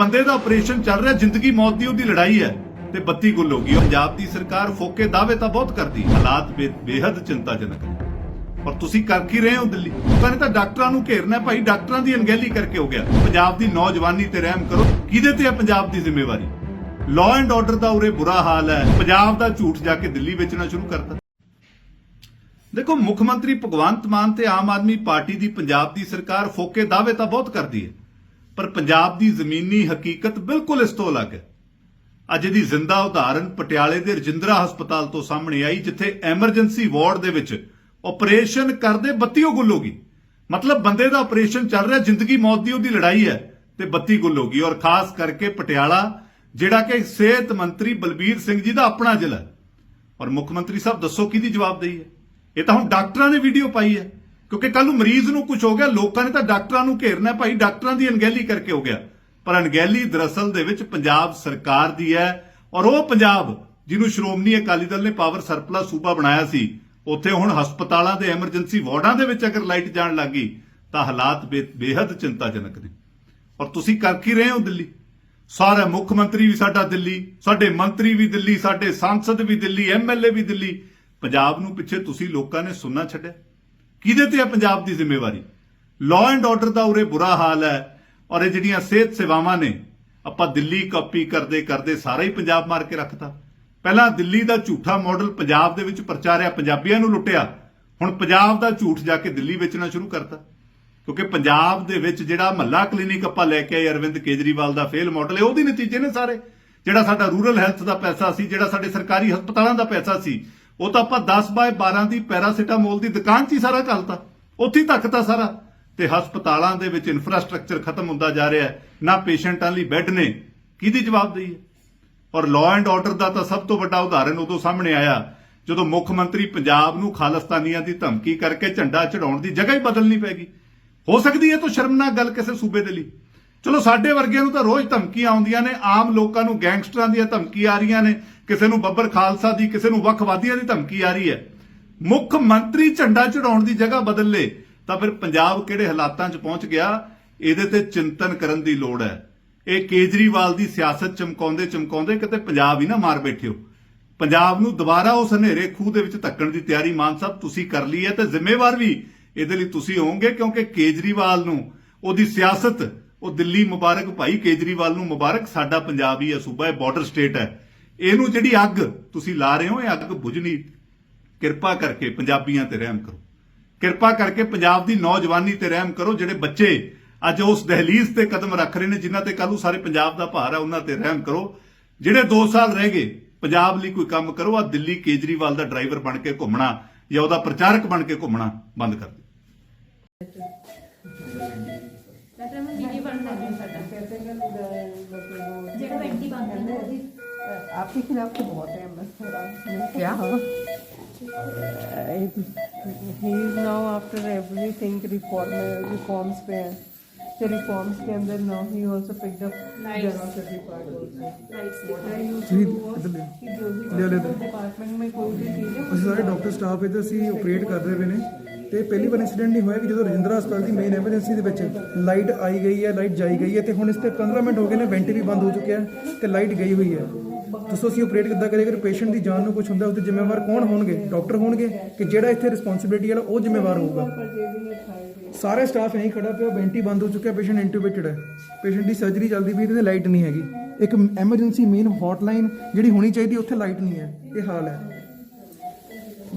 ਬੰਦੇ ਦਾ ਆਪਰੇਸ਼ਨ ਚੱਲ ਰਿਹਾ, ਜ਼ਿੰਦਗੀ ਮੌਤ ਦੀ ਉਹਦੀ ਲੜਾਈ ਹੈ ਤੇ ਬੱਤੀ ਗੁੱਲ ਹੋ ਗਈ। ਪੰਜਾਬ ਦੀ ਸਰਕਾਰ ਫੋਕੇ ਦਾਅਵੇ ਤਾਂ ਬਹੁਤ ਕਰਦੀ, ਹਾਲਾਤ ਬੇ- ਬੇਹੱਦ ਚਿੰਤਾਜਨਕ ਨੇ। ਔਰ ਤੁਸੀਂ ਕਰ ਕੀ ਰਹੇ ਹੋ ਦਿੱਲੀ? ਲੋਕਾਂ ਨੇ ਤਾਂ ਡਾਕਟਰਾਂ ਨੂੰ ਘੇਰਨਾ ਭਾਈ ਡਾਕਟਰਾਂ ਦੀ ਅਣਗਹਿਲੀ ਕਰਕੇ ਹੋ ਗਿਆ। ਪੰਜਾਬ ਦੀ ਨੌਜਵਾਨੀ ਤੇ ਰਹਿਮ ਕਰੋ। ਕਿਹਦੇ ਤੇ ਹੈ ਪੰਜਾਬ ਦੀ ਜ਼ਿੰਮੇਵਾਰੀ? ਲਾਅ ਐਂਡ ਆਰਡਰ ਦਾ ਉਰੇ ਬੁਰਾ ਹਾਲ ਹੈ। ਪੰਜਾਬ ਦਾ ਝੂਠ ਜਾ ਕੇ ਦਿੱਲੀ ਵੇਚਣਾ ਸ਼ੁਰੂ ਕਰਤਾ। ਦੇਖੋ, ਮੁੱਖ ਮੰਤਰੀ ਭਗਵੰਤ ਮਾਨ ਤੇ ਆਮ ਆਦਮੀ ਪਾਰਟੀ ਦੀ ਪੰਜਾਬ ਦੀ ਸਰਕਾਰ ਫੋਕੇ ਦਾਅਵੇ ਤਾਂ ਬਹੁਤ ਕਰਦੀ ਹੈ। ਪਰ ਪੰਜਾਬ ਦੀ ਜ਼ਮੀਨੀ ਹਕੀਕਤ ਬਿਲਕੁਲ ਇਸ ਤੋਂ ਅਲੱਗ ਹੈ। ਅੱਜ ਦੀ ਜ਼ਿੰਦਾ ਉਦਾਹਰਨ ਪਟਿਆਲੇ ਦੇ ਰਜਿੰਦਰਾ ਹਸਪਤਾਲ ਤੋਂ ਸਾਹਮਣੇ ਆਈ, ਜਿੱਥੇ ਐਮਰਜੈਂਸੀ ਵਾਰਡ ਦੇ ਵਿੱਚ ਆਪਰੇਸ਼ਨ ਕਰਦੇ ਬੱਤੀਓ ਗੁੱਲ ਹੋ ਗਈ। ਮਤਲਬ ਬੰਦੇ ਦਾ ਆਪਰੇਸ਼ਨ ਚੱਲ ਰਿਹਾ, ਜ਼ਿੰਦਗੀ ਮੌਤ ਦੀ ਉਹਦੀ ਲੜਾਈ ਹੈ ਤੇ ਬੱਤੀ ਗੁੱਲ ਹੋ ਗਈ। ਔਰ ਖਾਸ ਕਰਕੇ ਪਟਿਆਲਾ, ਜਿਹੜਾ ਕਿ ਸਿਹਤ ਮੰਤਰੀ ਬਲਬੀਰ ਸਿੰਘ ਜੀ ਦਾ ਆਪਣਾ ਜ਼ਿਲ੍ਹਾ ਹੈ। ਔਰ ਮੁੱਖ ਮੰਤਰੀ ਸਾਹਿਬ ਦੱਸੋ ਕਿਹਦੀ ਜਵਾਬਦੇਹੀ ਹੈ? ਇਹ ਤਾਂ ਹੁਣ ਡਾਕਟਰਾਂ ਨੇ ਵੀਡੀਓ ਪਾਈ ਹੈ। ਕਿਉਂਕਿ ਕੱਲ ਨੂੰ ਮਰੀਜ਼ ਨੂੰ ਕੁਝ ਹੋ ਗਿਆ, ਲੋਕਾਂ ਨੇ ਤਾਂ ਡਾਕਟਰਾਂ ਨੂੰ ਘੇਰਨਾ ਭਾਈ, ਡਾਕਟਰਾਂ ਦੀ ਅਣਗਹਿਲੀ ਕਰਕੇ ਹੋ ਗਿਆ। ਪਰ ਅਣਗਹਿਲੀ ਦਰਅਸਲ ਦੇ ਵਿੱਚ ਪੰਜਾਬ ਸਰਕਾਰ ਦੀ ਹੈ ਔਰ ਉਹ ਪੰਜਾਬ ਜਿਹਨੂੰ ਸ਼੍ਰੋਮਣੀ ਅਕਾਲੀ ਦਲ ਨੇ ਪਾਵਰ ਸਰਪਲਸ ਸੂਬਾ ਬਣਾਇਆ ਸੀ, ਉੱਥੇ ਹੁਣ ਹਸਪਤਾਲਾਂ ਦੇ ਐਮਰਜੈਂਸੀ ਵਾਰਡਾਂ ਦੇ ਵਿੱਚ ਅਗਰ ਲਾਈਟ ਜਾਣ ਲੱਗੀ ਤਾਂ ਹਾਲਾਤ ਬੇ- ਬੇਹੱਦ ਚਿੰਤਾਜਨਕ ਨੇ। ਔਰ ਤੁਸੀਂ ਕਰ ਕੀ ਰਹੇ ਹੋ ਦਿੱਲੀ? ਸਾਰਾ ਮੁੱਖ ਮੰਤਰੀ ਵੀ ਸਾਡਾ ਦਿੱਲੀ, ਸਾਡੇ ਮੰਤਰੀ ਵੀ ਦਿੱਲੀ, ਸਾਡੇ ਸੰਸਦ ਵੀ ਦਿੱਲੀ ਐਮਐਲਏ ਵੀ ਦਿੱਲੀ, ਪੰਜਾਬ ਨੂੰ ਪਿੱਛੇ ਤੁਸੀਂ ਲੋਕਾਂ ਨੇ ਸੁਣਨਾ ਛੱਡਿਆ। ਕਿਹਦੇ ਤੇ ਹੈ ਪੰਜਾਬ ਦੀ ਜ਼ਿੰਮੇਵਾਰੀ? ਲਾਅ ਐਂਡ ਆਰਡਰ ਦਾ ਉਰੇ ਬੁਰਾ ਹਾਲ ਹੈ ਔਰ ਇਹ ਜਿਹੜੀਆਂ ਸਿਹਤ ਸੇਵਾਵਾਂ ਨੇ, ਆਪਾਂ ਦਿੱਲੀ ਕਾਪੀ ਕਰਦੇ ਕਰਦੇ ਸਾਰਾ ਹੀ ਪੰਜਾਬ ਮਾਰ ਕੇ ਰੱਖਤਾ। ਪਹਿਲਾਂ ਦਿੱਲੀ ਦਾ ਝੂਠਾ ਮਾਡਲ ਪੰਜਾਬ ਦੇ ਵਿੱਚ ਪ੍ਰਚਾਰਿਆ ਪੰਜਾਬੀਆਂ ਨੂੰ ਲੁੱਟਿਆ। ਹੁਣ ਪੰਜਾਬ ਦਾ ਝੂਠ ਜਾ ਕੇ ਦਿੱਲੀ ਵੇਚਣਾ ਸ਼ੁਰੂ ਕਰਤਾ। ਕਿਉਂਕਿ ਪੰਜਾਬ ਦੇ ਵਿੱਚ ਜਿਹੜਾ ਮਹੱਲਾ ਕਲੀਨਿਕ ਆਪਾਂ ਲੈ ਕੇ ਆਏ, ਅਰਵਿੰਦ ਕੇਜਰੀਵਾਲ ਦਾ ਫੇਲ ਮਾਡਲ ਹੈ, ਉਹਦੇ ਨਤੀਜੇ ਨੇ ਸਾਰੇ। ਜਿਹੜਾ ਸਾਡਾ ਰੂਰਲ ਹੈਲਥ ਦਾ ਪੈਸਾ ਸੀ, ਜਿਹੜਾ ਸਾਡੇ ਸਰਕਾਰੀ ਹਸਪਤਾਲਾਂ ਦਾ ਪੈਸਾ ਸੀ ਉਹ ਤਾਂ ਆਪਾਂ 10 ਬਾਏ 12 ਦੀ ਪੈਰਾਸੀਟਾਮੋਲ ਦੀ ਦੁਕਾਨ 'ਚ ਹੀ ਸਾਰਾ ਕਰਤਾ ਉੱਥੇ ਹੀ ਧੱਕਤਾ ਸਾਰਾ। ਤੇ ਹਸਪਤਾਲਾਂ ਦੇ ਵਿੱਚ ਇਨਫਰਾਸਟ੍ਰਕਚਰ ਖਤਮ ਹੁੰਦਾ ਜਾ ਰਿਹਾ ਹੈ। ਨਾ ਪੇਸ਼ੈਂਟਾਂ ਲਈ ਬੈੱਡ ਨੇ। ਕਿਹਦੀ ਜਵਾਬਦੇਹੀ ਹੈ ਔਰ ਲਾਅ ਐਂਡ ਆਰਡਰ ਦਾ ਤਾਂ ਸਭ ਤੋਂ ਵੱਡਾ ਉਦਾਹਰਨ ਉਦੋਂ ਸਾਹਮਣੇ ਆਇਆ, ਜਦੋਂ ਮੁੱਖ ਮੰਤਰੀ ਪੰਜਾਬ ਨੂੰ ਖਾਲਿਸਤਾਨੀਆਂ ਦੀ ਧਮਕੀ ਕਰਕੇ ਝੰਡਾ ਚੜਾਉਣ ਦੀ ਜਗ੍ਹਾ ਹੀ ਬਦਲਣੀ ਪੈ ਗਈ। ਹੋ ਸਕਦੀ ਹੈ ਤਾਂ ਸ਼ਰਮਨਾਕ ਗੱਲ ਕਿਸੇ ਸੂਬੇ ਦੇ ਲਈ। ਚਲੋ ਸਾਡੇ ਵਰਗਿਆਂ ਨੂੰ ਤਾਂ ਰੋਜ਼ ਧਮਕੀਆਂ ਆਉਂਦੀਆਂ ਨੇ। ਆਮ ਲੋਕਾਂ ਨੂੰ ਗੈਂਗਸਟਰਾਂ ਦੀਆਂ ਧਮਕੀਆਂ ਆ ਰਹੀਆਂ ਨੇ। ਕਿਸੇ ਨੂੰ ਬੱਬਰ ਖਾਲਸਾ ਦੀ, ਕਿਸੇ ਨੂੰ ਵੱਖਵਾਦੀਆਂ ਦੀ ਧਮਕੀ ਆ ਰਹੀ ਹੈ। ਮੁੱਖ ਮੰਤਰੀ ਝੰਡਾ ਚੜਾਉਣ ਦੀ ਜਗ੍ਹਾ ਬਦਲ ਲੇ ਤਾਂ ਫਿਰ ਪੰਜਾਬ ਕਿਹੜੇ ਹਾਲਾਤਾਂ 'ਚ ਪਹੁੰਚ ਗਿਆ? ਇਹਦੇ ਤੇ ਚਿੰਤਨ ਕਰਨ ਦੀ ਲੋੜ ਹੈ। ਇਹ ਕੇਜਰੀਵਾਲ ਦੀ ਸਿਆਸਤ ਚਮਕਾਉਂਦੇ ਚਮਕਾਉਂਦੇ ਕਿਤੇ ਪੰਜਾਬ ਹੀ ਨਾ ਮਾਰ ਬੈਠਿਓ। ਪੰਜਾਬ ਨੂੰ ਦੁਬਾਰਾ ਉਸ ਹਨੇਰੇ ਖੂਹ ਦੇ ਵਿੱਚ ਧੱਕਣ ਦੀ ਤਿਆਰੀ, ਮਾਨ ਸਾਹਿਬ, ਤੁਸੀਂ ਕਰ ਲਈ ਹੈ ਤੇ ਜ਼ਿੰਮੇਵਾਰ ਵੀ ਇਹਦੇ ਲਈ ਤੁਸੀਂ ਹੋਵੋਗੇ, ਕਿਉਂਕਿ ਕੇਜਰੀਵਾਲ ਨੂੰ ਉਹਦੀ ਸਿਆਸਤ, ਉਹ ਦਿੱਲੀ ਮੁਬਾਰਕ, ਭਾਈ ਕੇਜਰੀਵਾਲ ਨੂੰ ਮੁਬਾਰਕ, ਸਾਡਾ ਪੰਜਾਬ ਹੀ ਹੈ ਸੂਬਾ ਹੈ ਬਾਰਡਰ ਸਟੇਟ ਹੈ। ਇਹਨੂੰ ਜਿਹੜੀ ਅੱਗ ਤੁਸੀਂ ਲਾ ਰਹੇ ਹੋ ਇਹ ਅੱਗ ਬੁਝਣੀ ਕਿਰਪਾ ਕਰਕੇ ਪੰਜਾਬੀਆਂ ਤੇ ਰਹਿਮ ਕਰੋ ਕਿਰਪਾ ਕਰਕੇ ਪੰਜਾਬ ਦੀ ਨੌਜਵਾਨੀ ਤੇ ਰਹਿਮ ਕਰੋ ਜਿਹੜੇ ਬੱਚੇ ਅੱਜ ਉਸ ਦਹਲੀਜ਼ ਤੇ ਕਦਮ ਰੱਖ ਰਹੇ ਨੇ ਜਿਨ੍ਹਾਂ ਤੇ ਕੱਲ੍ਹ ਸਾਰੇ ਪੰਜਾਬ ਦਾ ਭਾਰ ਹੈ ਉਹਨਾਂ ਤੇ ਰਹਿਮ ਕਰੋ ਜਿਹੜੇ 2 ਸਾਲ ਰਹਿ ਗਏ ਪੰਜਾਬ ਲਈ ਕੋਈ ਕੰਮ ਕਰੋ ਆ ਦਿੱਲੀ ਕੇਜਰੀਵਾਲ ਦਾ ਡਰਾਈਵਰ ਬਣ ਕੇ ਘੁੰਮਣਾ ਜਾਂ ਉਹਦਾ ਪ੍ਰਚਾਰਕ ਬਣ ਕੇ ਘੁੰਮਣਾ ਬੰਦ ਕਰ ਦਿਓ ਡਾਕਟਰ ਮੈਂ ਵੀਡੀਓ ਬਣ ਲੱਗੀ ਸਾਡਾ ਜਿਹੜਾ ਵੈਂਟੀ ਬੰਦ ਹੈ आपके खिलाफ तो बहुत है बस क्या? He is now after everything reform reforms पे है तो रिफॉर्म्स के अंदर now he also picked up general part also what I used to do was इधर ले। कि जो भी ले, ले, ले। डिपार्टमेंट में कोई भी चीज है ਅਸੀਂ ਸਾਰੇ ਡਾਕਟਰ ਸਟਾਫ ਇਹਦੇ ਅਸੀਂ ਆਪਰੇਟ ਕਰ ਰਹੇ ਨੇ ਤੇ ਪਹਿਲੀ ਵਾਰ ਇਨਸੀਡੈਂਟ ਨਹੀਂ ਹੋਇਆ ਕਿ ਜਦੋਂ ਰਜਿੰਦਰਾ ਹਸਪਤਾਲ ਦੀ ਮੇਨ ਐਮਰਜੈਂਸੀ ਦੇ ਵਿੱਚ ਲਾਈਟ ਆਈ ਗਈ ਹੈ ਲਾਈਟ ਜਾਈ ਗਈ ਹੈ ਤੇ ਹੁਣ ਇਸ ਤੇ 15 ਮਿੰਟ ਹੋ ਗਏ ਨੇ ਵੈਂਟੀ ਵੀ ਬੰਦ ਹੋ ਚੁੱਕਿਆ ਹੈ ਤੇ ਲਾਈਟ ਗਈ ਹੋਈ ਹੈ ਦੱਸੋ ਅਸੀਂ ਓਪਰੇਟ ਕਿੱਦਾਂ ਕਰੀਏ ਅਗਰ ਪੇਸ਼ੈਂਟ ਦੀ ਜਾਨ ਨੂੰ ਕੁਝ ਹੁੰਦਾ, ਉਹਦੇ ਜ਼ਿੰਮੇਵਾਰ ਕੌਣ ਹੋਣਗੇ? ਡਾਕਟਰ ਹੋਣਗੇ ਕਿ ਜਿਹੜਾ ਇੱਥੇ ਰਿਸਪੌਂਸਿਬਿਲਟੀ ਵਾਲਾ, ਉਹ ਜ਼ਿੰਮੇਵਾਰ ਹੋਊਗਾ? ਸਾਰੇ ਸਟਾਫ ਇਹੀ ਖੜਾ ਪਿਆ ਬੈਂਟੀ ਬੰਦ ਹੋ ਚੁੱਕਿਆ ਪੇਸ਼ੈਂਟ ਇੰਟੂਬੇਟਡ ਹੈ। ਪੇਸ਼ੈਂਟ ਦੀ ਸਰਜਰੀ ਚੱਲਦੀ ਪਈ ਤੇ ਲਾਈਟ ਨਹੀਂ ਹੈਗੀ। ਇੱਕ ਐਮਰਜੈਂਸੀ ਮੇਨ ਹੌਟਲਾਈਨ ਜਿਹੜੀ ਹੋਣੀ ਚਾਹੀਦੀ, ਉੱਥੇ ਲਾਈਟ ਨਹੀਂ ਹੈ। ਇਹ ਹਾਲ ਹੈ।